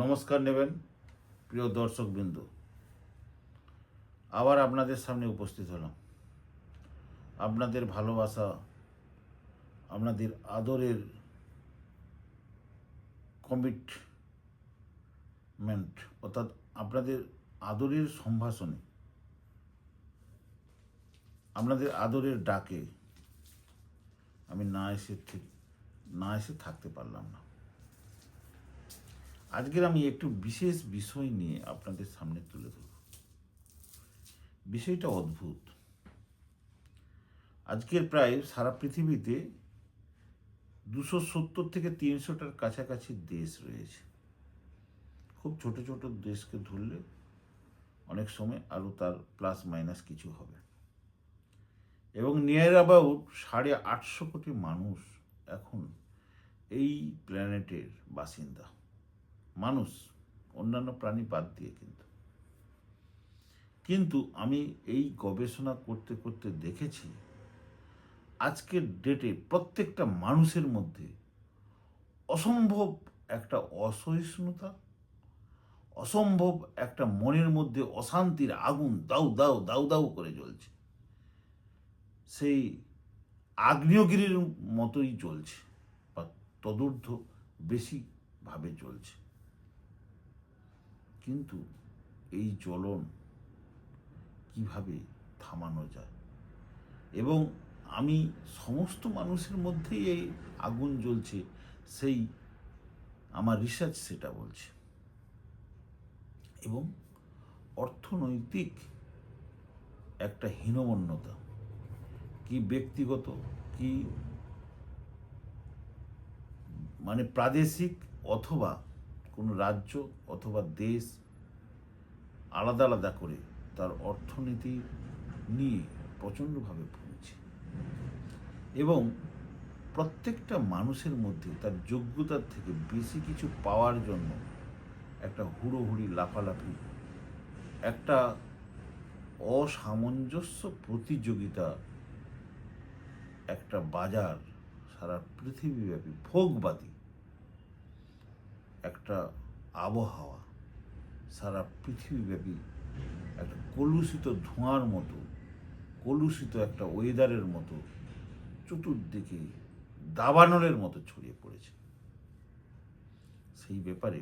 নমস্কার নেবেন প্রিয় দর্শক বিন্দু আবার আপনাদের সামনে উপস্থিত হলাম। আপনাদের ভালোবাসা, আপনাদের আদরের কমিটমেন্ট অর্থাৎ আপনাদের আদরের সম্ভাষণে, আপনাদের আদরের ডাকে আমি না এসে ঠিক, না এসে থাকতে পারলাম না। আজকের আমি একটু বিশেষ বিষয় নিয়ে আপনাদের সামনে তুলে ধরব। বিষয়টা অদ্ভুত। আজকের প্রায় সারা পৃথিবীতে দুশো সত্তর থেকে তিনশোটার কাছাকাছি দেশ রয়েছে। খুব ছোট ছোট দেশকে ধরলে অনেক সময় আরও তার প্লাস মাইনাস কিছু হবে। এবং নিয়ার অ্যাবাউট সাড়ে আটশো কোটি মানুষ এখন এই প্ল্যানেটের বাসিন্দা। মানুষ, অন্যান্য প্রাণী বাদ দিয়ে কিন্তু। কিন্তু আমি এই গবেষণা করতে করতে দেখেছি, আজকের ডেটে প্রত্যেকটা মানুষের মধ্যে অসম্ভব একটা অসহিষ্ণুতা, অসম্ভব একটা মনের মধ্যে অশান্তির আগুন দাউ দাউ দাউ দাউ করে জ্বলছে। সেই আগ্নেয়গিরির মতোই চলছে বা তদূর্ধ্ব বেশি ভাবে চলছে কিন্তু এই জ্বলন কীভাবে থামানো যায়? এবং আমি সমস্ত মানুষের মধ্যেই এই আগুন জ্বলছে, সেই আমার রিসার্চ সেটা বলছে। এবং অর্থনৈতিক একটা হীনমন্যতা, কি ব্যক্তিগত, কি মানে প্রাদেশিক অথবা কোনো রাজ্য অথবা দেশ আলাদা আলাদা করে তার অর্থনীতি নিয়ে প্রচণ্ডভাবে ভুগছে। এবং প্রত্যেকটা মানুষের মধ্যে তার যোগ্যতার থেকে বেশি কিছু পাওয়ার জন্য একটা হুড়োহুড়ি লাফালাফি, একটা অসামঞ্জস্য প্রতিযোগিতা, একটা বাজার, সারা পৃথিবীব্যাপী ভোগবাদী একটা আবহাওয়া, সারা পৃথিবীব্যাপী একটা কলুষিত ধোঁয়ার মতো, কলুষিত একটা ওয়েদারের মতো চতুর্দিকে দাবানলের মতো ছড়িয়ে পড়েছে। সেই ব্যাপারে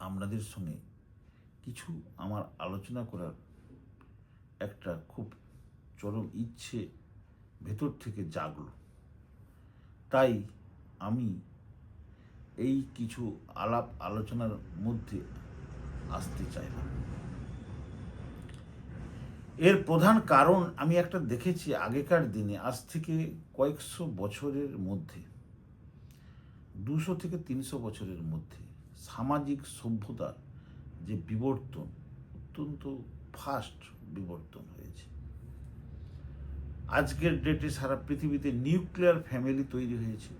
আপনাদের সঙ্গে কিছু আমার আলোচনা করার একটা খুব চরম ইচ্ছে ভেতর থেকে জাগলো। তাই আমি এই কিছু আলাপ আলোচনার মধ্যে আসতে চাইলাম এর প্রধান কারণ আমি একটা দেখেছি আগেকার দিনে, আজ থেকে কয়েকশো বছরের মধ্যে, দুশো থেকে তিনশো বছরের মধ্যে সামাজিক সভ্যতার যে বিবর্তন, অত্যন্ত ফাস্ট বিবর্তন হয়েছে। আজকের ডেটে সারা পৃথিবীতে নিউক্লিয়ার ফ্যামিলি তৈরি হয়েছে।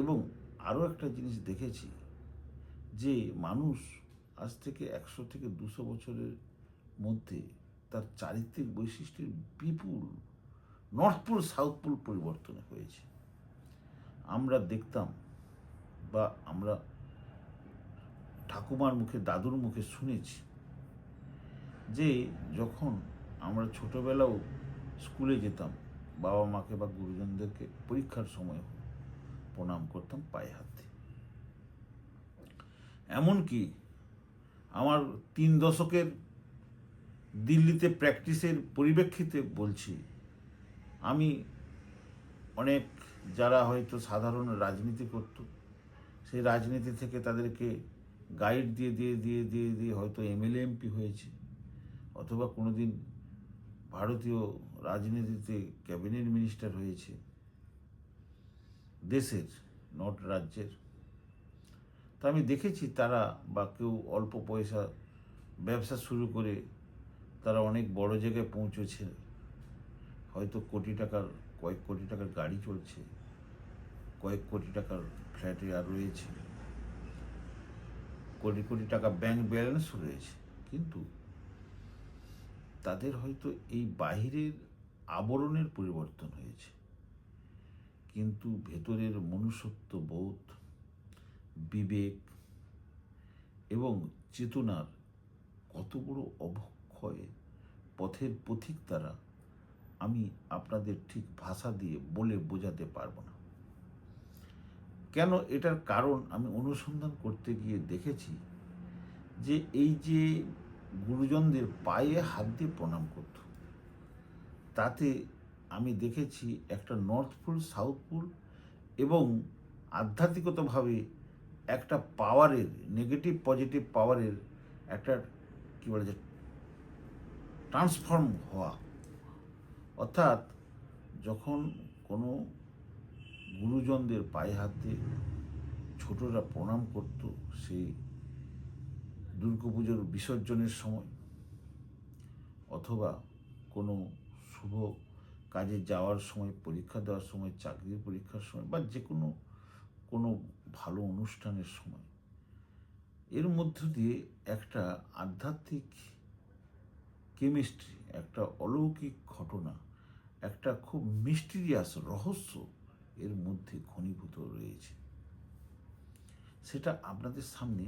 এবং আরও একটা জিনিস দেখেছি যে মানুষ আজ থেকে একশো থেকে দুশো বছরের মধ্যে তার চারিত্রিক বৈশিষ্ট্যের বিপুল নর্থ পোল সাউথ পোল পরিবর্তন হয়েছে। আমরা দেখতাম বা আমরা ঠাকুমার মুখে, দাদুর মুখে শুনেছি যে যখন আমরা ছোটবেলাও স্কুলে যেতাম, বাবা মাকে বা গুরুজনদেরকে পরীক্ষার সময় প্রণাম করতাম পায়ে হাত দিয়ে। এমনকি আমার তিন দশকের দিল্লিতে প্র্যাকটিসের পরিপ্রেক্ষিতে বলছি, আমি অনেক যারা হয়তো সাধারণ রাজনীতি করত, সেই রাজনীতি থেকে তাদেরকে গাইড দিয়ে দিয়ে দিয়ে দিয়ে দিয়ে হয়তো এমএলএ, এমপি হয়েছে, অথবা কোনোদিন ভারতীয় রাজনীতিতে ক্যাবিনেট মিনিস্টার হয়েছে। দেশের নট রাজ্যের। তা আমি দেখেছি তারা বা কেউ অল্প পয়সা ব্যবসা শুরু করে তারা অনেক বড় জায়গায় পৌঁছেছে। হয়তো কোটি টাকার, কয়েক কোটি টাকার গাড়ি চলছে, কয়েক কোটি টাকার ফ্ল্যাটে আর রয়েছে। কোটি কোটি টাকা ব্যাংক ব্যালেন্স রয়েছে। কিন্তু তাদের হয়তো এই বাহিরের আবরণের পরিবর্তন হয়েছে। কিন্তু ভেতরের মনুষ্যত্ব বোধ, বিবেক এবং চেতনার কত বড় অবক্ষয় পথের পথিক দ্বারা আমি আপনাদের ঠিক ভাষা দিয়ে বলে বোঝাতে পারব না। কেন এটার কারণ আমি অনুসন্ধান করতে গিয়ে দেখেছি যে এই যে গুরুজনদের পায়ে হাত দিয়ে প্রণাম করত, তাতে আমি দেখেছি একটা নর্থ পোল সাউথ পোল এবং আধ্যাত্মিকতাভাবে একটা পাওয়ারের নেগেটিভ পজিটিভ পাওয়ারের একটা কী বলে যে ট্রান্সফর্ম হওয়া। অর্থাৎ যখন কোনো গুরুজনদের পায়ে হাত ছোটরা প্রণাম করত সেই দুর্গাপুজোর বিসর্জনের সময়, অথবা কোনো শুভ কাজে যাওয়ার সময়, পরীক্ষা দেওয়ার সময়, চাকরির পরীক্ষার সময় বা যে কোনো কোনো ভালো অনুষ্ঠানের সময়। এর মধ্য দিয়ে একটা আধ্যাত্মিক কেমিস্ট্রি একটা অলৌকিক ঘটনা, একটা খুব মিস্টিরিয়াস রহস্য এর মধ্যে ঘনীভূত রয়েছে। সেটা আপনাদের সামনে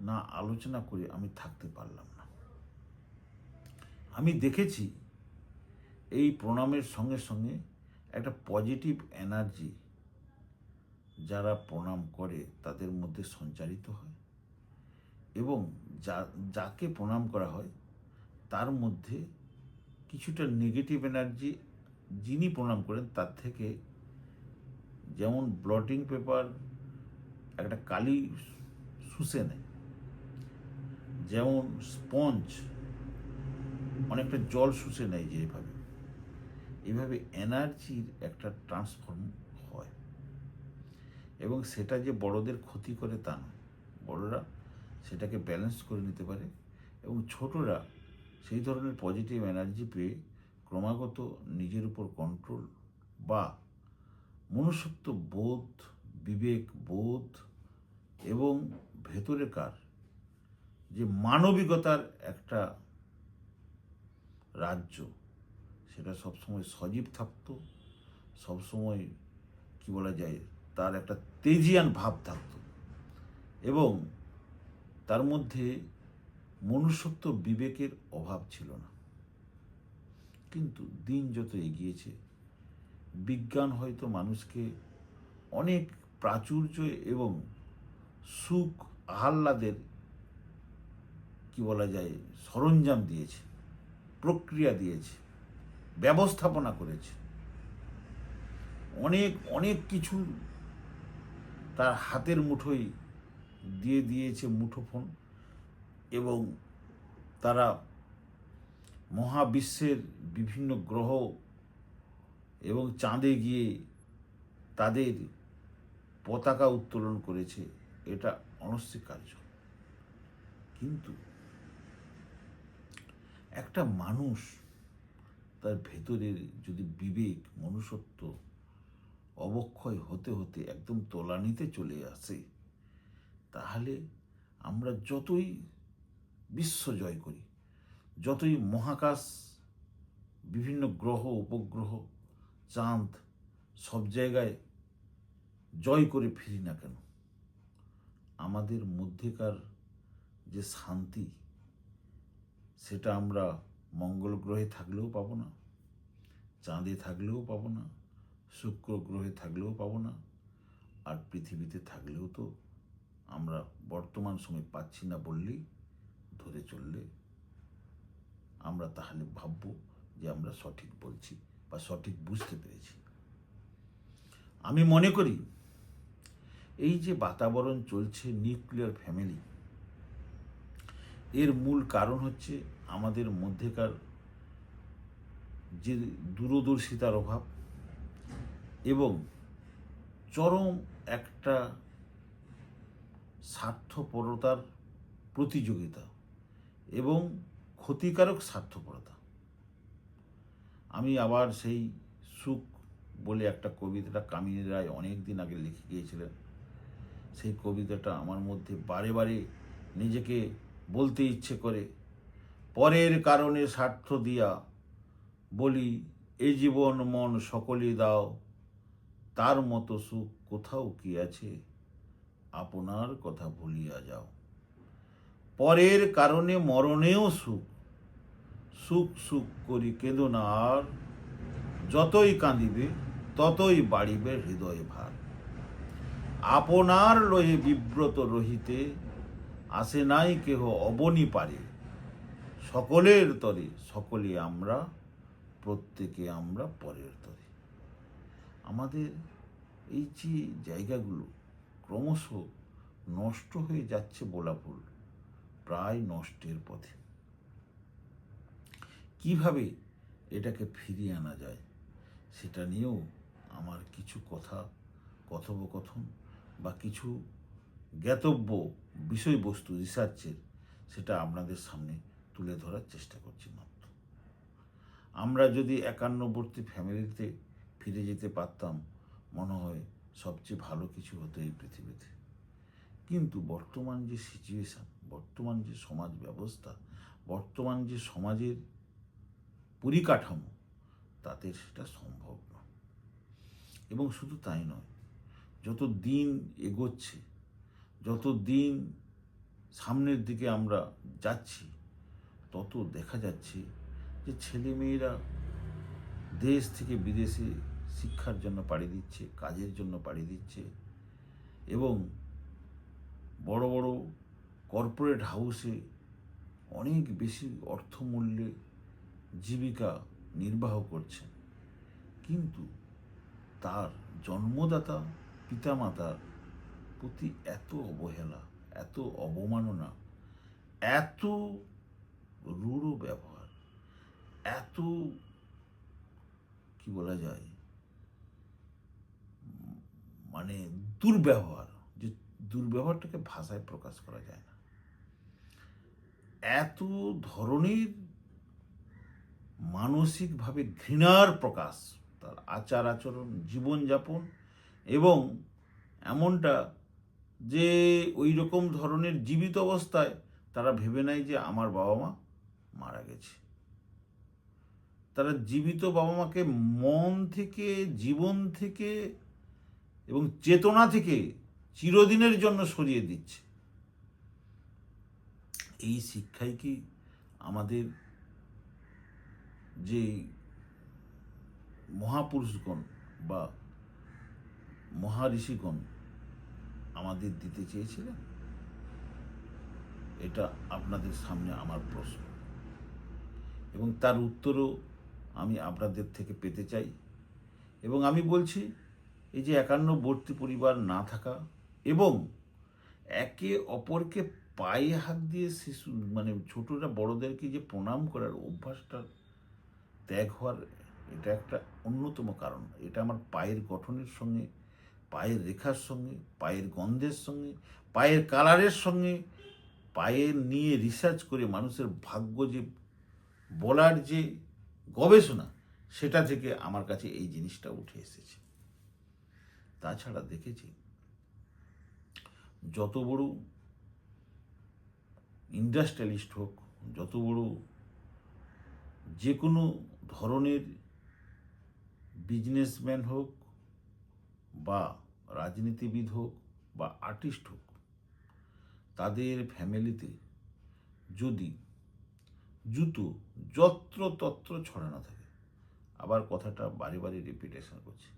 না আলোচনা করে আমি থাকতে পারলাম না। আমি দেখেছি এই প্রণামের সঙ্গে সঙ্গে একটা পজিটিভ এনার্জি যারা প্রণাম করে, তাদের মধ্যে সঞ্চারিত হয়। এবং যা, যাকে প্রণাম করা হয়, তার মধ্যে কিছুটা নেগেটিভ এনার্জি যিনি প্রণাম করেন, তার থেকে যেমন ব্লটিং পেপার একটা কালি শুষে নেয়, যেমন স্পঞ্জ অনেকটা জল শুষে নেয় যেভাবে এইভাবে এনার্জির একটা ট্রান্সফর্ম হয়। এবং সেটা যে বড়দের ক্ষতি করে তা না বড়রা সেটাকে ব্যালেন্স করে নিতে পারে এবং ছোটরা সেই ধরনের পজিটিভ এনার্জি পেয়ে ক্রমাগত নিজের উপর কন্ট্রোল বা মনুষ্যত্ব বোধ, বিবেক বোধ এবং ভেতরেকার যে মানবিকতার একটা রাজ্য সেটা সবসময় সজীব থাকতো, সবসময় কি বলা যায়, তার একটা তেজিয়ান ভাব থাকতো। এবং তার মধ্যে মনুষ্যত্ব বিবেকের অভাব ছিল না। কিন্তু দিন যত এগিয়েছে, বিজ্ঞান হয়তো মানুষকে অনেক প্রাচুর্য এবং সুখ আহ্লাদের কি বলা যায়, সরঞ্জাম দিয়েছে, প্রক্রিয়া দিয়েছে। ব্যবস্থাপনা করেছে। অনেক অনেক কিছু তার হাতের মুঠোয় দিয়ে দিয়েছে মুঠোফোন এবং তারা মহাবিশ্বের বিভিন্ন গ্রহ এবং চাঁদে গিয়ে তাদের পতাকা উত্তোলন করেছে। এটা অনস্বীকার্য। কিন্তু একটা মানুষ তার ভেতরের যদি বিবেক, মনুষ্যত্ব অবক্ষয় হতে হতে একদম তলানিতে চলে আসে, তাহলে আমরা যতই বিশ্ব জয় করি, যতই মহাকাশ, বিভিন্ন গ্রহ, উপগ্রহ, চাঁদ সব জায়গায় জয় করে ফিরি না কেন? আমাদের মধ্যেকার যে শান্তি, সেটা আমরা মঙ্গল গ্রহে থাকলেও পাবো না, চাঁদে থাকলেও পাবো না, শুক্র গ্রহে থাকলেও পাবো না, আর পৃথিবীতে থাকলেও তো আমরা বর্তমান সময় পাচ্ছি না বললেই ধরে চললে আমরা তাহলে ভাবব যে আমরা সঠিক বলছি বা সঠিক বুঝতে পেরেছি। আমি মনে করি এই যে বাতাবরণ চলছে নিউক্লিয়ার ফ্যামিলি এর মূল কারণ হচ্ছে আমাদের মধ্যেকার যে দূরদর্শিতার অভাব এবং চরম একটা স্বার্থপরতার প্রতিযোগিতা এবং ক্ষতিকারক স্বার্থপরতা। আমি আবার সেই সুখ বলে একটা কবিতাটা কামিনী রায় অনেক দিন আগে লিখে গিয়েছিলেন। সেই কবিতাটা আমার মধ্যে বারে বারে নিজেকে বলতে ইচ্ছে করে। পরের কারণে স্বার্থ দিয়া বলি, এ জীবন মন সকলে দাও। তার মতো সুখ কোথাও কি আছে? আপনার কথা ভুলিয়া যাও। পরের কারণে মরণেও সুখ। সুখ সুখ করি কেঁদো না আর। যতই কাঁদিবে, ততই বাড়িবে হৃদয় ভার। আপনার লয়ে বিব্রত রহিতে আসে নাই কেহ অবনি পারে। সকলের তরে, সকলে আমরা, প্রত্যেকে আমরা পরের তরে। আমাদের এই যে জায়গাগুলো ক্রমশ নষ্ট হয়ে যাচ্ছে বোলাপুর, প্রায় নষ্টের পথে। কীভাবে এটাকে ফিরিয়ে আনা যায়, সেটা নিয়েও আমার কিছু কথা, কথোপকথন বা কিছু জ্ঞাতব্য বিষয়বস্তু রিসার্চের সেটা আপনাদের সামনে তুলে ধরার চেষ্টা করছি মাত্র। আমরা যদি একান্নবর্তী ফ্যামিলিতে ফিরে যেতে পারতাম, মনে হয় সবচেয়ে ভালো কিছু হতো এই পৃথিবীতে। কিন্তু বর্তমান যে সিচুয়েশান বর্তমান যে সমাজ ব্যবস্থা, বর্তমান যে সমাজের পরিকাঠামো, তাতে সেটা সম্ভব নয়। এবং শুধু তাই নয় যত দিন এগোচ্ছে যত দিন সামনের দিকে আমরা যাচ্ছি, তত দেখা যাচ্ছে যে ছেলে মেয়েরা দেশ থেকে বিদেশে শিক্ষার জন্য পাড়ি দিচ্ছে, কাজের জন্য পাড়ি দিচ্ছে এবং বড় বড় কর্পোরেট হাউসে অনেক বেশি অর্থমূল্যে জীবিকা নির্বাহ করছে কিন্তু তার জন্মদাতা, পিতামাতার প্রতি এত অবহেলা, এত অবমাননা, এত রূঢ় ব্যবহার, এত কি বলা যায় মানে দুর্ব্যবহার, যে দুর্ব্যবহারটাকে ভাষায় প্রকাশ করা যায় না। এত ধরনের মানসিকভাবে ঘৃণার প্রকাশ, তার আচার আচরণ, জীবনযাপন এবং এমনটা যে ওই রকম ধরনের জীবিত অবস্থায় তারা ভেবে নেয় যে আমার বাবা মা মারা গেছে। তারা জীবিত বাবা মাকে মন থেকে, জীবন থেকে এবং চেতনা থেকে চিরদিনের জন্য সরিয়ে দিচ্ছে। এই শিক্ষাই কি আমাদের যে মহাপুরুষগণ বা মহাঋষিগণ আমাদের দিতে চেয়েছিলেন? এটা আপনাদের সামনে আমার প্রশ্ন। এবং তার উত্তরও আমি আপনাদের থেকে পেতে চাই। এবং আমি বলছি, এই যে একান্নবর্তী পরিবার না থাকা এবং একে অপরকে পায়ে হাত দিয়ে শিশু মানে ছোটরা বড়দেরকে যে প্রণাম করার অভ্যাসটা ত্যাগ হওয়ার, এটা একটা অন্যতম কারণ। এটা আমার পায়ের গঠনের সঙ্গে পায়ের রেখার সঙ্গে, পায়ের গন্ধের সঙ্গে, পায়ের কালারের সঙ্গে, পায়ের নিয়ে রিসার্চ করে মানুষের ভাগ্য যে বলার যে গবেষণা, সেটা থেকে আমার কাছে এই জিনিসটা উঠে এসেছে। তাছাড়া দেখেছি, যত বড় ইন্ডাস্ট্রিয়ালিস্ট হোক, যত বড় যে কোনো ধরনের বিজনেসম্যান হোক বা রাজনীতিবিদ হোক বা আর্টিস্ট হোক, তাদের ফ্যামিলিতে যদি জুতো যত্র তত্র ছড়ানো থাকে, আবার কথাটা বারে বারে রিপিটেশন করছি,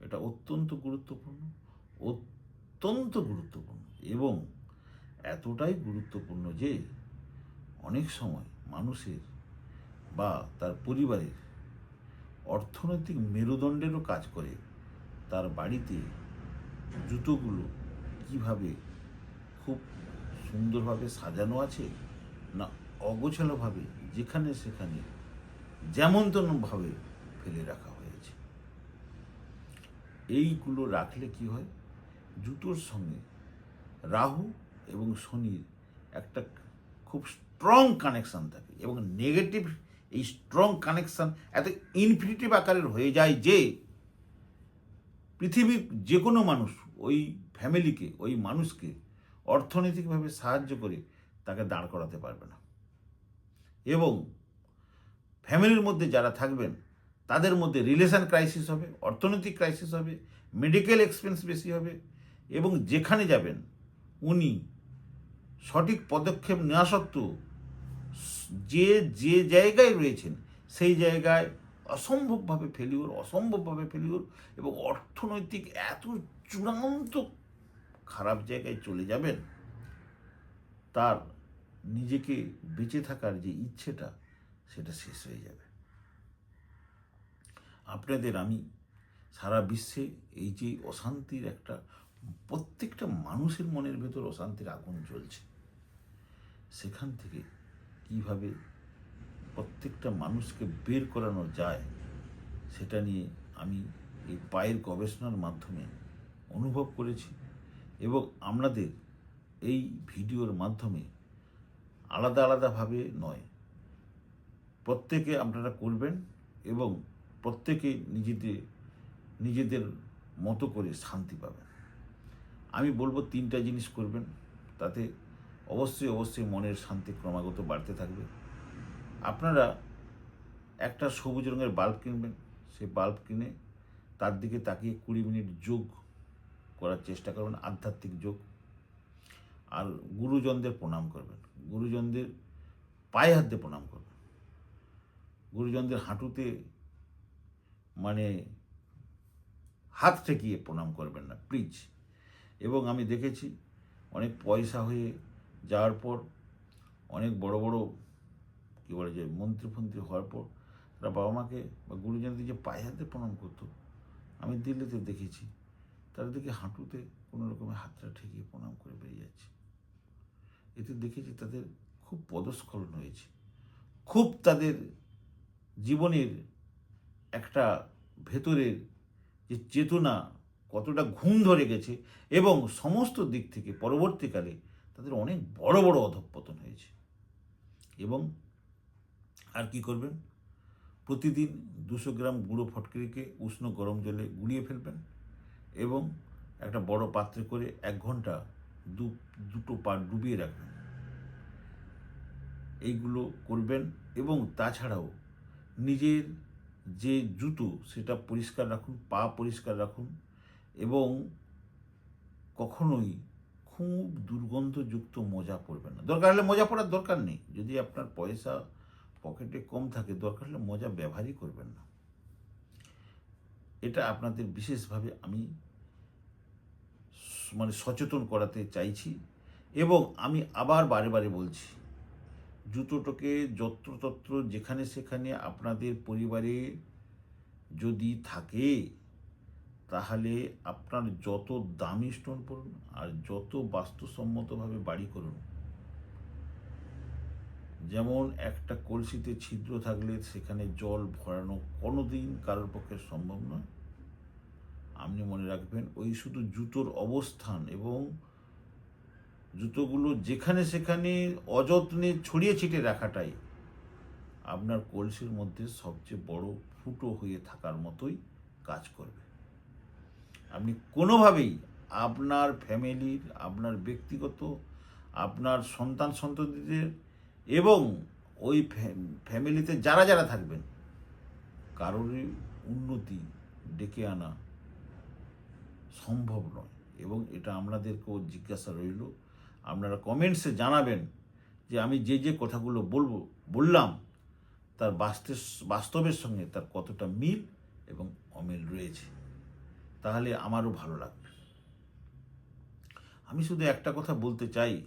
এটা অত্যন্ত গুরুত্বপূর্ণ অত্যন্ত গুরুত্বপূর্ণ এবং এতটাই গুরুত্বপূর্ণ যে অনেক সময় মানুষের বা তার পরিবারের অর্থনৈতিক মেরুদণ্ডেরও কাজ করে তার বাড়িতে জুতোগুলো কীভাবে খুব সুন্দরভাবে সাজানো আছে না অগোছালোভাবে যেখানে সেখানে যেমন তেমনভাবে ফেলে রাখা হয়েছে? এইগুলো রাখলে কি হয়? জুতোর সঙ্গে রাহু এবং শনির একটা খুব স্ট্রং কানেকশান থাকে এবং নেগেটিভ এই স্ট্রং কানেকশান এত ইনফিনিটিভ আকারের হয়ে যায় যে পৃথিবীর যে কোনো মানুষ ওই ফ্যামিলিকে, ওই মানুষকে অর্থনৈতিকভাবে সাহায্য করে তাকে দাঁড় করাতে পারবে না। এবং ফ্যামিলির মধ্যে যারা থাকবেন, তাদের মধ্যে রিলেশান ক্রাইসিস হবে, অর্থনৈতিক ক্রাইসিস হবে, মেডিকেল এক্সপেন্স বেশি হবে এবং যেখানে যাবেন, উনি সঠিক পদক্ষেপ নেওয়া সত্ত্বেও যে যে জায়গায় রয়েছেন, সেই জায়গায় অসম্ভবভাবে ফেলিওর অসম্ভবভাবে ফেলিওর এবং অর্থনৈতিক এত চূড়ান্ত খারাপ জায়গায় চলে যাবেন, তার নিজেকে বেঁচে থাকার যে ইচ্ছেটা, সেটা শেষ হয়ে যাবে। আপনাদের আমি সারা বিশ্বে এই যে অশান্তির একটা, প্রত্যেকটা মানুষের মনের ভেতর অশান্তির আগুন জ্বলছে। সেখান থেকে কীভাবে প্রত্যেকটা মানুষকে বের করানো যায়, সেটা নিয়ে আমি এই পায়ের গবেষণার মাধ্যমে অনুভব করেছি এবং আপনাদের এই ভিডিওর মাধ্যমে আলাদা আলাদাভাবে নয়। প্রত্যেকে আপনারা করবেন এবং প্রত্যেকে নিজেদের নিজেদের মতো করে শান্তি পাবেন। আমি বলব তিনটা জিনিস করবেন, তাতে অবশ্যই অবশ্যই মনের শান্তি ক্রমাগত বাড়তে থাকবে। আপনারা একটা সবুজ রঙের বাল্ব কিনবেন, সেই বাল্ব কিনে তার দিকে তাকিয়ে কুড়ি মিনিট যোগ করার চেষ্টা করবেন, আধ্যাত্মিক যোগ। আর গুরুজনদের প্রণাম করবেন, গুরুজনদের পায়ে হাত দিয়ে প্রণাম করবেন। গুরুজনদের হাঁটুতে মানে হাত ঠেকিয়ে প্রণাম করবেন না, প্লিজ। এবং আমি দেখেছি অনেক পয়সা হয়ে যাওয়ার পর অনেক বড় বড় কী বলে যে মন্ত্রী ফন্ত্রী হওয়ার পর তারা বাবা মাকে বা গুরুজনদের যে পায়ে হাতে প্রণাম করতো। আমি দিল্লিতে দেখেছি তারা দেখি হাঁটুতে কোনো রকমের হাতটা ঠেকিয়ে প্রণাম করে বেরিয়ে যাচ্ছে। এতে দেখেছি তাদের খুব পদস্খলন হয়েছে। খুব তাদের জীবনের একটা ভেতরের যে চেতনা কতটা ঘুম ধরে গেছে এবং সমস্ত দিক থেকে পরবর্তীকালে তাদের অনেক বড় বড় অধঃপতন হয়েছে। এবং আর কি করবেন? প্রতিদিন দুশো গ্রাম গুঁড়ো ফটকিরিকে উষ্ণ গরম জলে গুলিয়ে ফেলবেন এবং একটা বড় পাত্রে করে এক ঘণ্টা দু, দুটো পা ডুবিয়ে রাখবেন। এইগুলো করবেন এবং তাছাড়াও নিজের যে জুতো সেটা পরিষ্কার রাখুন, পা পরিষ্কার রাখুন এবং কখনোই খুব দুর্গন্ধযুক্ত মোজা পরবেন না। দরকার হলে মোজা পরার দরকার নেই। যদি আপনার পয়সা পকেটে কম থাকে, দরকার হলে মোজা ব্যবহারই করবেন না। এটা আপনাদের বিশেষভাবে আমি মানে সচেতন করাতে চাইছি এবং আমি আবার বারে বারে বলছি, জুতোটাকে যত্রতত্র যেখানে সেখানে আপনাদের পরিবারে যদি থাকে, তাহলে আপনার যত দামি স্টোন পড়ুন আর যত বাস্তুসম্মতভাবে বাড়ি করুন যেমন একটা কলসিতে ছিদ্র থাকলে সেখানে জল ভরানো কোনোদিন কারোর পক্ষে সম্ভব নয়। আপনি মনে রাখবেন, ওই শুধু জুতোর অবস্থান এবং জুতোগুলো যেখানে সেখানে অযত্নে ছড়িয়ে ছিটে রাখাটাই আপনার কলসির মধ্যে সবচেয়ে বড় ফুটো হয়ে থাকার মতোই কাজ করবে। আপনি কোনোভাবেই আপনার ফ্যামিলির, আপনার ব্যক্তিগত, আপনার সন্তান সন্ততিদের এবং ওই ফ্যা- ফ্যামিলিতে যারা যারা থাকবেন, কারোরই উন্নতি ডেকে আনা সম্ভব নয়। এবং এটা আপনাদেরকেও জিজ্ঞাসা রইল। আপনারা কমেন্টসে জানাবেন যে আমি যে যে কথাগুলো বলব, বললাম, তার বাস্তব বাস্তবের সঙ্গে তার কতটা মিল এবং অমিল রয়েছে। তাহলে আমারও ভালো লাগবে। আমি শুধু একটা কথা বলতে চাই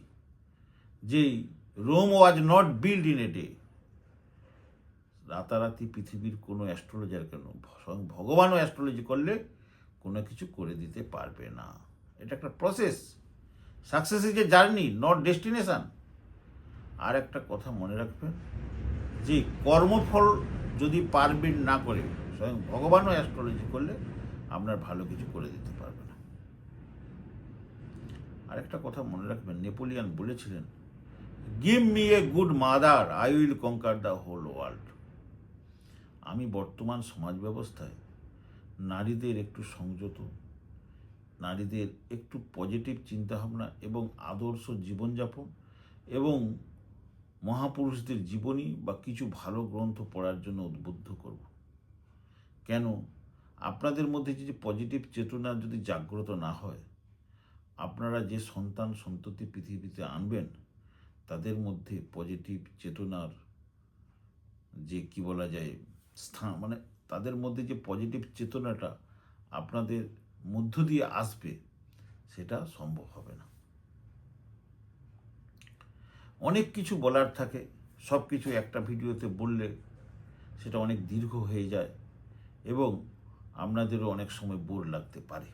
যে Rome was not build in a day রাতারাতি পৃথিবীর কোনো অ্যাস্ট্রোলজার কেন? স্বয়ং ভগবানও অ্যাস্ট্রোলজি করলে কোনো কিছু করে দিতে পারবে না। এটা একটা process success is a journey not destination আর একটা কথা মনে রাখবেন, যে কর্মফল যদি পারবেন না করে, স্বয়ং ভগবানও অ্যাস্ট্রোলজি করলে আপনার ভালো কিছু করে দিতে পারবে না। আর একটা কথা মনে রাখবেন, নেপোলিয়ান বলেছিলেন give me a good mother I will conquer the whole world আমি বর্তমান সমাজ ব্যবস্থায় নারীদের একটু সংযত, নারীদের একটু পজিটিভ চিন্তাভাবনা এবং আদর্শ জীবনযাপন এবং মহাপুরুষদের জীবনী বা কিছু ভালো গ্রন্থ পড়ার জন্য উদ্বুদ্ধ করব। কেন? আপনাদের মধ্যে যদি পজিটিভ চেতনা যদি জাগ্রত না হয়, আপনারা যে সন্তান সন্ততি পৃথিবীতে আনবেন তাদের মধ্যে পজিটিভ চেতনার যে কি বলা যায় স্থান মানে তাদের মধ্যে যে পজিটিভ চেতনাটা আপনাদের মধ্য দিয়ে আসবে, সেটা সম্ভব হবে না। অনেক কিছু বলার থাকে, সব কিছু একটা ভিডিওতে বললে সেটা অনেক দীর্ঘ হয়ে যায় এবং আপনাদেরও অনেক সময় বোর লাগতে পারে।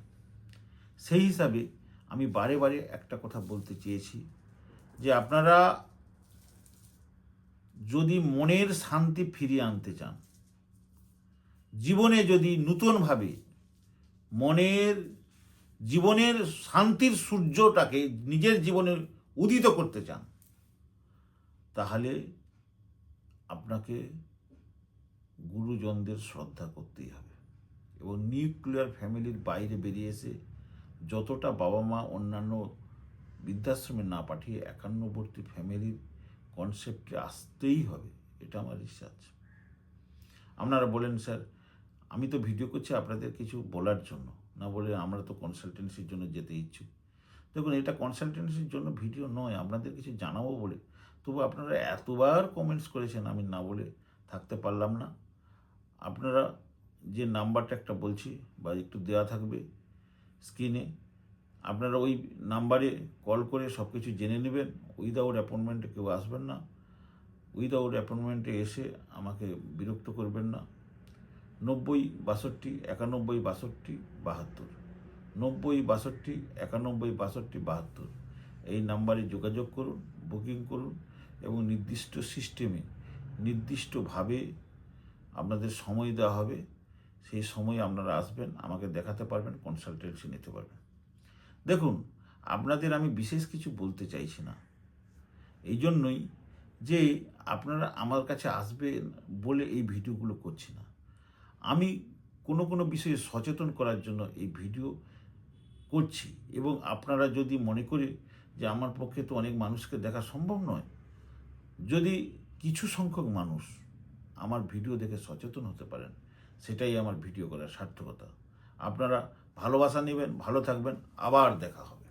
সেই হিসাবে আমি বারে বারে একটা কথা বলতে চেয়েছি যে আপনারা যদি মনের শান্তি ফিরিয়ে আনতে চান, জীবনে যদি নূতনভাবে মনের, জীবনের শান্তির সূর্যটাকে নিজের জীবনে উদিত করতে চান, তাহলে আপনাকে গুরুজনদের শ্রদ্ধা করতেই হবে এবং নিউক্লিয়ার ফ্যামিলির বাইরে বেরিয়ে এসে যতটা বাবা মা অন্যান্য বৃদ্ধাশ্রমে না পাঠিয়ে একান্নবর্তী ফ্যামিলির কনসেপ্টে আসতেই হবে, এটা আমার রিসার্চ। আপনারা বলেন, স্যার, আমি তো ভিডিও করছি আপনাদের কিছু বলার জন্য। না বলে আমরা তো কনসালটেন্সির জন্য যেতে ইচ্ছুক। দেখুন, এটা কনসালটেন্সির জন্য ভিডিও নয়, আপনাদের কিছু জানাব বলে। তবু আপনারা এতবার কমেন্টস করেছেন, আমি না বলে থাকতে পারলাম না। আপনারা যে নাম্বারটা একটা বলছি, বা একটু দেওয়া থাকবে স্ক্রিনে আপনারা ওই নাম্বারে কল করে সব কিছু জেনে নেবেন। উইদাউট অ্যাপয়েন্টমেন্টে কেউ আসবেন না। উইদাউট অ্যাপয়েন্টমেন্টে এসে আমাকে বিরক্ত করবেন না। নব্বই বাষট্টি একানব্বই বাষট্টি বাহাত্তর। নব্বই বাষট্টি একানব্বই বাষট্টি বাহাত্তর। এই নাম্বারে যোগাযোগ করুন, বুকিং করুন এবং নির্দিষ্ট সিস্টেমে নির্দিষ্টভাবে আপনাদের সময় দেওয়া হবে। সেই সময় আপনারা আসবেন, আমাকে দেখাতে পারবেন কনসালটেন্সি নিতে পারবেন। দেখুন, আপনাদের আমি বিশেষ কিছু বলতে চাইছি না। এই জন্যই যে আপনারা আমার কাছে আসবেন বলে এই ভিডিওগুলো করছি না। আমি কোনো কোনো বিষয়ে সচেতন করার জন্য এই ভিডিও করছি এবং আপনারা যদি মনে করে যে আমার পক্ষে তো অনেক মানুষকে দেখা সম্ভব নয়, যদি কিছু সংখ্যক মানুষ আমার ভিডিও দেখে সচেতন হতে পারেন, সেটাই আমার ভিডিও করার সার্থকতা। আপনারা ভালোবাসা নেবেন ভালো থাকবেন আবার দেখা হবে।